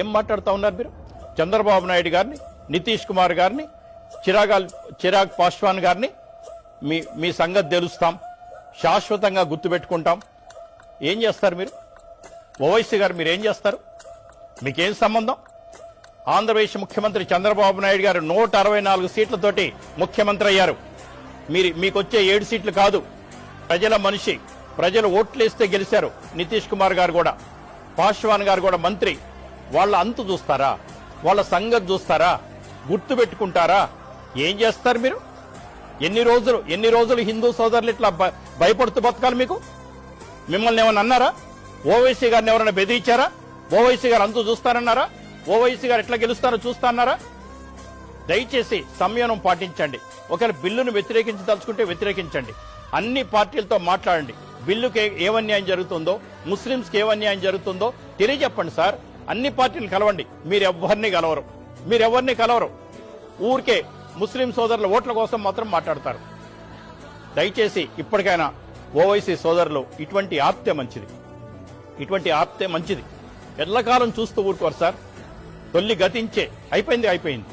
ఏం మాట్లాడుతా ఉన్నారు మీరు? చంద్రబాబు నాయుడు గారిని నితీష్ కుమార్ గారిని చిరాగాల్ చిరాగ్ పాస్వాన్ గారిని మీ మీ సంగతి తెలుస్తాం శాశ్వతంగా గుర్తుపెట్టుకుంటాం ఏం చేస్తారు మీరు? ఓవైసీ గారు మీరు ఏం చేస్తారు? మీకేం సంబంధం? ఆంధ్రప్రదేశ్ ముఖ్యమంత్రి చంద్రబాబు నాయుడు గారు నూట అరవై నాలుగు సీట్లతోటి ముఖ్యమంత్రి అయ్యారు. మీరు మీకు వచ్చే ఏడు సీట్లు కాదు. ప్రజల మనిషి ప్రజలు ఓట్లేస్తే గెలిచారు నితీష్ కుమార్ గారు కూడా. పాశ్వాన్ గారు కూడా మంత్రి. వాళ్ళ అంతు చూస్తారా? వాళ్ళ సంగతి చూస్తారా? గుర్తు పెట్టుకుంటారా? ఏం చేస్తారు మీరు? ఎన్ని రోజులు ఎన్ని రోజులు హిందూ సోదరులు ఇట్లా భ- భయపడుతూ బతకాలి మీకు? మిమ్మల్ని ఏమైనా అన్నారా? ఓవైసీ గారిని ఎవరైనా బెదిరించారా? ఓవైసీ గారు అంతు చూస్తారన్నారా? ఓవైసీ గారు ఎట్లా గెలుస్తారో చూస్తారన్నారా? దయచేసి సంయమనం పాటించండి. ఒకవేళ బిల్లును వ్యతిరేకించదలుచుకుంటే వ్యతిరేకించండి. అన్ని పార్టీలతో మాట్లాడండి. బిల్లుకి ఏ- అన్యాయం జరుగుతుందో ముస్లింస్కి ఏ అన్యాయం జరుగుతుందో తెలియజెప్పండి సార్. అన్ని పార్టీలు కలవండి. మీరు ఎవరిని కలవరు. మీరు ఎవరిని కలవరు. ఊరికే ముస్లిం సోదరుల ఓట్ల కోసం మాత్రం మాట్లాడతారు. దయచేసి ఇప్పటికైనా ఓవైసీ సోదరులు ఇటువంటి ఆప్తే మంచిది. ఇటువంటి ఆప్తే మంచిది. ఎల్లకాలం చూస్తూ ఊరుకోరు సార్. తొల్లి గతించే. అయిపోయింది అయిపోయింది.